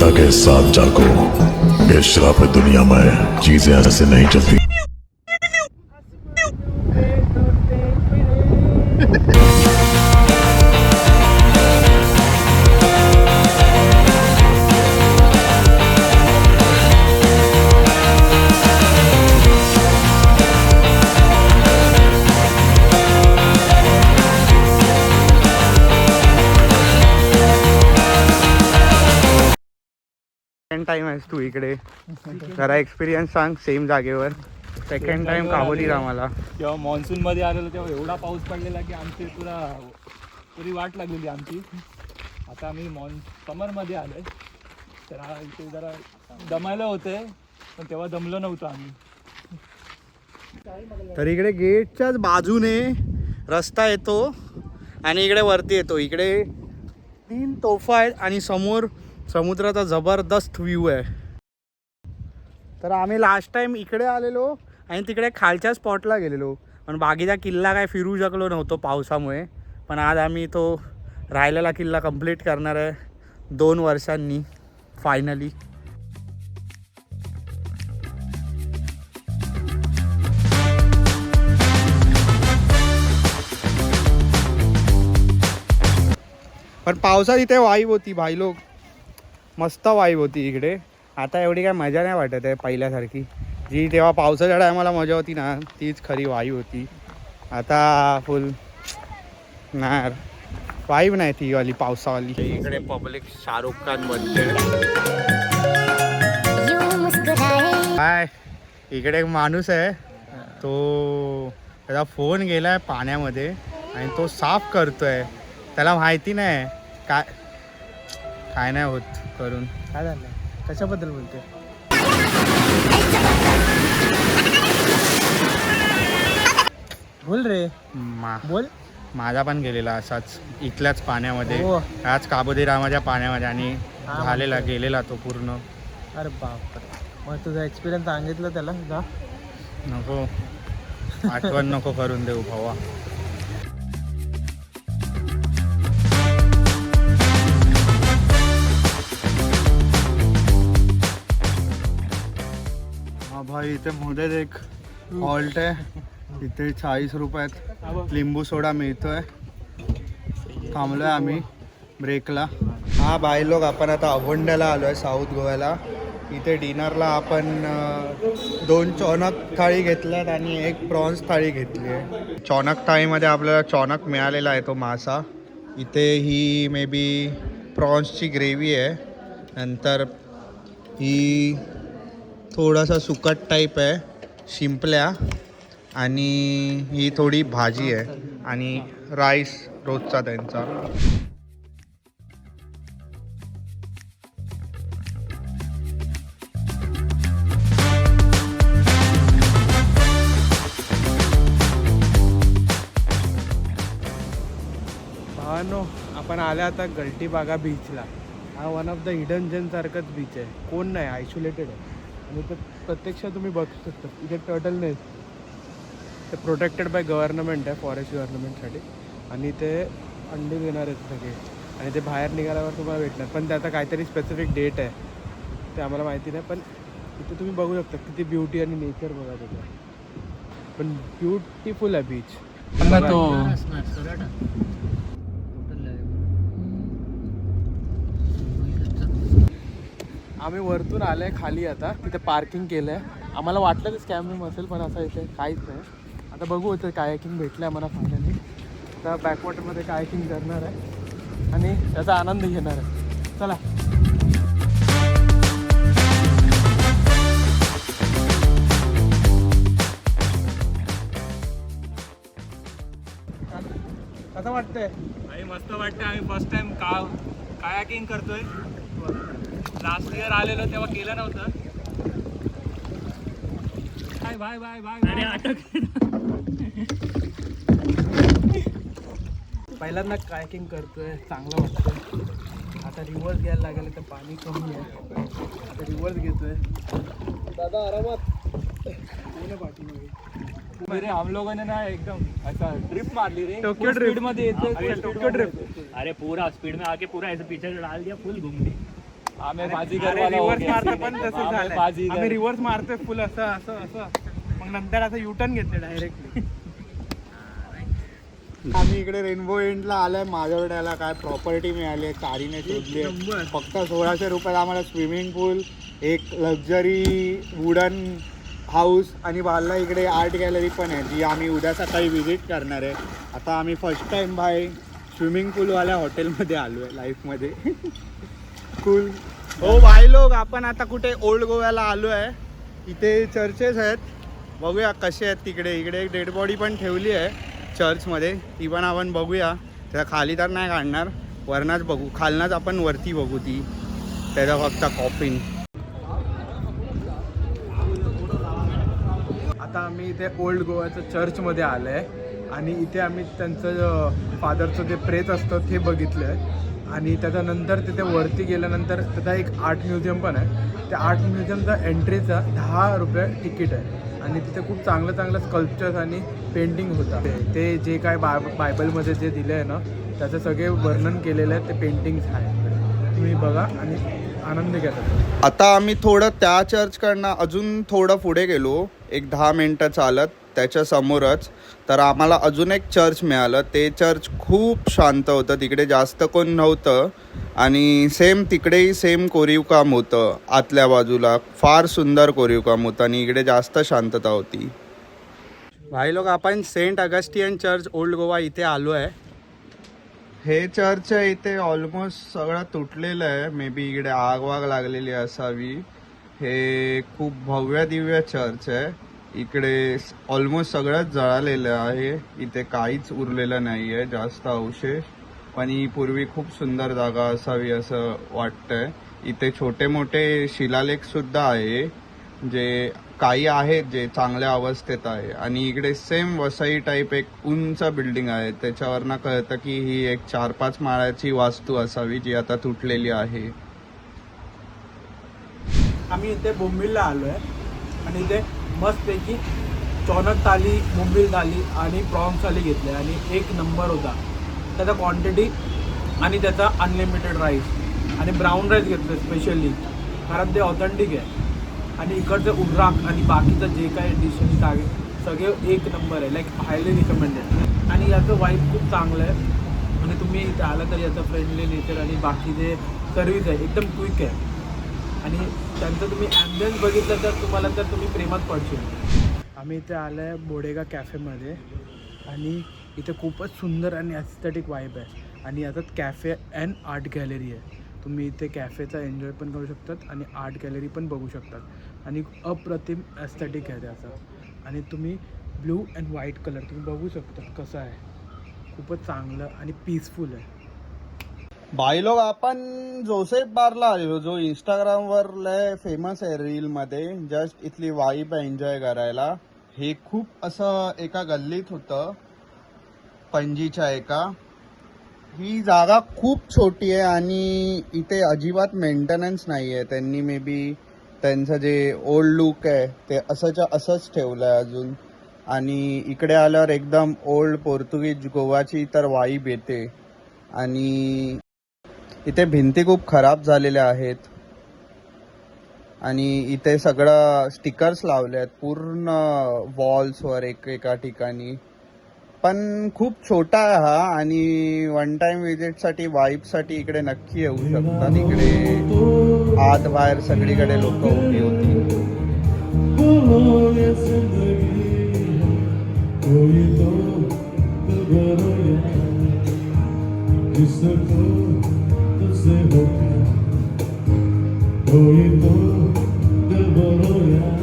सत्ता के साथ जागो। ये श्राप है दुनिया में चीजें ऐसे नहीं चलती। सेकंड टाइम आहेस तू इकडे. जरा एक्सपिरियन्स सांग सेम जागेवर. सेकंड टाइम कावली आम्हाला तेव्हा मान्सून मध्ये आलेलो तेव्हा एवढा पाऊस पडलेला की आमची पुरा पुरी वाट लागलेली आमची. आता आम्ही मॉन समरमध्ये आलोय. तर इथे जरा दमायला होते पण तेव्हा दमलो नव्हतो आम्ही. तर इकडे गेटच्याच बाजूने रस्ता येतो आणि इकडे वरती येतो. इकडे तीन तोफा आहेत आणि समोर समुद्राचा जबरदस्त व्ह्यू आहे. तर आम्ही लास्ट टाइम इकडे आलेलो आणि तिकडे खालच्या स्पॉटला गेलेलो. पण बाकीचा किल्ला काय फिरू शकलो नव्हतो पावसामुळे. पण आज आम्ही तो राहिलेला किल्ला कंप्लीट करणार आहे. दोन वर्षांनी फायनली पण पावसात इथे वाईब होती भाई लोक. मस्त वाईब होती इकडे. आता एवढी काय मजा नाही वाटत आहे पहिल्यासारखी. जी तेव्हा पावसाच्या टायमाला मजा होती ना तीच खरी वाईब होती. आता फुल नार. वाईब नाही ती वाली पावसावाली. इकडे पब्लिक शाहरुख खान बनते यूं मुस्कुराए काय? इकडे एक माणूस आहे. तो त्याचा फोन गेलाय पाण्यामध्ये आणि तो साफ करतोय. त्याला माहिती नाही. काय काय नाही होत करून. काय झालं? कशाबद्दल बोलते? बोल रे. मा बोल. माझा पण गेलेला असाच इथल्याच पाण्यामध्ये. हो. आज काबोदी रामाच्या पाण्यामध्ये आणि हा, झालेला गेलेला तो पूर्ण. अरे बाप मग तुझा एक्सपिरियन्स सांगितलं त्याला? जा. नको. आठवण नको करून देऊ भावा. भाई इथे मध्ये एक हॉल्ट आहे. इथे चाळीस रुपयात लिंबू सोडा मिळतोय. थांबलोय आम्ही ब्रेकला हा भाई लोक आपण आता अवंड्याला आलोय साऊथ गोव्याला इथे डिनरला आपण दोन चॉनक थाळी घेतल्यात आणि एक प्रॉन्स थाळी घेतली आहे. चॉनक थाळीमध्ये आपल्याला चॉनक मिळालेला आहे तो मासा. इथे ही मे बी प्रॉन्सची ग्रेव्ही आहे. नंतर ही थोडासा सुकट टाईप आहे शिंपल्या आणि ही थोडी भाजी आहे आणि राईस रोजचा त्यांचा. भावानो आपण आल्या आता गलटीबागा बीचला हा one of the hidden gem सारखंच बीच आहे. कोण नाही आयसोलेटेड आहे. आणि ते प्रत्यक्ष तुम्ही बघू शकता. इथे टर्टल नाही ते प्रोटेक्टेड बाय गव्हर्नमेंट आहे फॉरेस्ट गव्हर्नमेंटसाठी आणि ते अंडे देणार आहेत सगळे. आणि ते बाहेर निघाल्यावर तुम्हाला भेटणार. पण त्याचा काहीतरी स्पेसिफिक डेट आहे. ते आम्हाला माहिती नाही पण इथे तुम्ही बघू शकता किती ब्युटी आणि नेचर बघा तिथे. पण ब्युटिफुल आहे बीच आम्ही वरतून आलोय खाली आता. तिथे पार्किंग केलं आहे आम्हाला वाटलं ते स्कॅम असेल पण असं इथे काहीच नाही. आता बघू इथे कायाकिंग भेटलं आहे मला फायनली आता बॅकवॉटरमध्ये कायाकिंग करणार आहे. आणि त्याचा आनंद घेणार आहे. चला. कसं वाटतंय? मस्त वाटतंय. आम्ही फर्स्ट टाइम का कायाकिंग करतोय. लास्ट इयर आलेलो तेव्हा केलं नव्हतं. बाय बाय बाय बाय अरे अटक पहिल्यांदा कायकिंग करतोय चांगलं वाटतंय. आता रिव्हर्स घ्यायला लागेल तर पाणी कमी आहे. आता रिव्हर्स घेतोय. दादा आरामात. पाठीमागे. अरे हम लोगों ने ना एकदम ऐसा ड्रिप मार ली रे टोक्यो स्पीडमध्ये येते टोक्यो ड्रिफ्ट अरे पूरा स्पीड में आके पूरा ऐसे पीछे डाल दिया फुल घूम ली आम्ही बाजी रिव्हर्स मारतो पण तसं झालं बाजी आम्ही रिव्हर्स मारतोय फुल असं असं असं. मग नंतर असं युटर्न घेतले डायरेक्टली आम्ही इकडे रेनबो एंडला आलोय. माझ्याकडेला काय प्रॉपर्टी मिळाली आहे चारीने शोधली आहे. फक्त सोळाशे रुपयात आम्हाला स्विमिंग पूल एक लक्झरी वुडन हाऊस आणि बाजूला इकडे आर्ट गॅलरी पण आहे जी आम्ही उद्या सकाळी व्हिजिट करणार आहे. आता आम्ही फर्स्ट टाइम बाय स्विमिंग पूलवाल्या हॉटेलमध्ये आलो आहे लाईफमध्ये कूल हो भाई लोक आपण आता कुठे ओल्ड गोव्याला आलो आहे इथे चर्चेस आहेत. बघूया कसे आहेत तिकडे. इकडे एक डेड बॉडी पण ठेवली आहे चर्चमध्ये ती पण आपण बघूया. त्या खाली तर नाही काढणार. वरनाच बघू. खालनाच आपण वरती बघू ती. त्याचा फक्त कॉफिन आता आम्ही इथे ओल्ड गोव्याचं चर्चमध्ये आलो आहे आणि इथे आम्ही त्यांचं फादरचं जे प्रेत असतं ते बघितलं आहे आणि त्याच्यानंतर तिथे वरती गेल्यानंतर त्याचा एक आर्ट म्युझियम पण आहे. त्या आर्ट म्युझियमचा एंट्रीचा दहा रुपये तिकीट आहे. आणि तिथे खूप चांगलं चांगलं स्कल्पचर्स आणि पेंटिंग होतात ते- ते जे काय बाय बायबलमध्ये जे दिलं आहे ना त्याचं सगळे वर्णन केलेलं आहे ते पेंटिंग्स आहे. तुम्ही बघा आणि आनंद घ्या आता आम्ही थोडं त्या चर्चकडनं अजून थोडं पुढे गेलो. एक दहा मिनटं चालत. त्याच्या समोरच. तर आम्हाला अजून एक चर्च मिळालं. ते चर्च खूप शांत होतं. तिकडे जास्त कोण नव्हतं. आणि सेम तिकडेही सेम कोरीव काम होतं. आतल्या बाजूला फार सुंदर कोरीव काम होतं आणि इकडे जास्त शांतता होती. भाई लोक आपण Saint Augustine church old Goa इथे आलो आहे. हे चर्च आहे इथे ऑलमोस्ट सगळं तुटलेलं आहे. मे बी इकडे आग वाग लागलेली असावी. हे खूप भव्य दिव्य चर्च आहे. इकडे ऑलमोस्ट सगळंच जळालेलं आहे. इथे काहीच उरलेलं नाही आहे जास्त अवशेष. पण ही पूर्वी खूप सुंदर जागा असावी असं वाटतंय. इथे छोटे मोठे शिलालेख सुद्धा आहे जे काही आहेत जे चांगल्या अवस्थेत आहे. आणि इकडे सेम वसई टाईप एक उंच बिल्डिंग आहे. त्याच्यावरनं कळतं की ही एक चार पाच माळ्याची वास्तू असावी जी आता तुटलेली आहे. आम्ही इथे बोंबिलला आलो आहे आणि इथे मस्तपैकी चौनक थाली मुंबईल थाली आणि प्रॉन्स थाली घेतली आणि एक नंबर होता. त्याचा क्वांटिटी आणि त्याचा अनलिमिटेड राईस आणि ब्राऊन राईस घेतलं स्पेशली कारण ते ऑथेंटिक आहे. आणि इकडचं उर्राक आणि बाकीचं जे काही डिशेस आहे सगळे एक नंबर आहे. लाईक हायली रिकमेंडेड आणि याचं वाईफ खूप चांगलं आहे. आणि तुम्ही इथे आलं तर याचं फ्रेंडली नेचर आणि बाकी जे सर्विस आहे एकदम क्विक आहे. आणि त्यांचं तुम्ही ॲम्बियन्स बघितलं तर तुम्हाला तर तुम्ही प्रेमात पडशील. आम्ही इथे आलो आहे बोडेगा कॅफेमध्ये आणि इथे खूपच सुंदर आणि ॲस्थेटिक वाईब आहे. आणि याच्यात कॅफे अँड आर्ट गॅलरी आहे. तुम्ही इथे कॅफेचा एन्जॉय पण करू शकतात आणि आर्ट गॅलरी पण बघू शकतात. आणि अप्रतिम ॲस्थेटिक आहे त्याचं. आणि तुम्ही ब्लू अँड व्हाईट कलर तुम्ही बघू शकता कसं आहे. खूपच चांगलं आणि पीसफुल आहे. भाई लोक आपण जोसेफ बारला आलेलो जो इंस्टाग्रामवर लय फेमस आहे रीलमध्ये जस्ट इथली वाईब एन्जॉय करायला. हे खूप असं एका गल्लीत होतं पणजीच्या एका. ही जागा खूप छोटी आहे आणि इथे अजिबात मेंटेनन्स नाही आहे त्यांनी मे बी त्यांचं जे ओल्ड लुक आहे ते असंच्या असंच ठेवलं आहे अजून. आणि इकडे आल्यावर एकदम ओल्ड पोर्तुगीज गोवाची तर वाईब येते. आणि इथे भिंती खूप खराब झालेल्या आहेत. आणि इथे सगळं स्टिकर्स लावले आहेत. पूर्ण वॉल्सवर एक एका ठिकाणी. पण खूप छोटा आहे हा आणि वन टाइम विजिटसाठी वाईफसाठी इकडे नक्की येऊ शकतात इकडे आत बाहेर सगळीकडे लोक उभी होती. Твої то не бороня.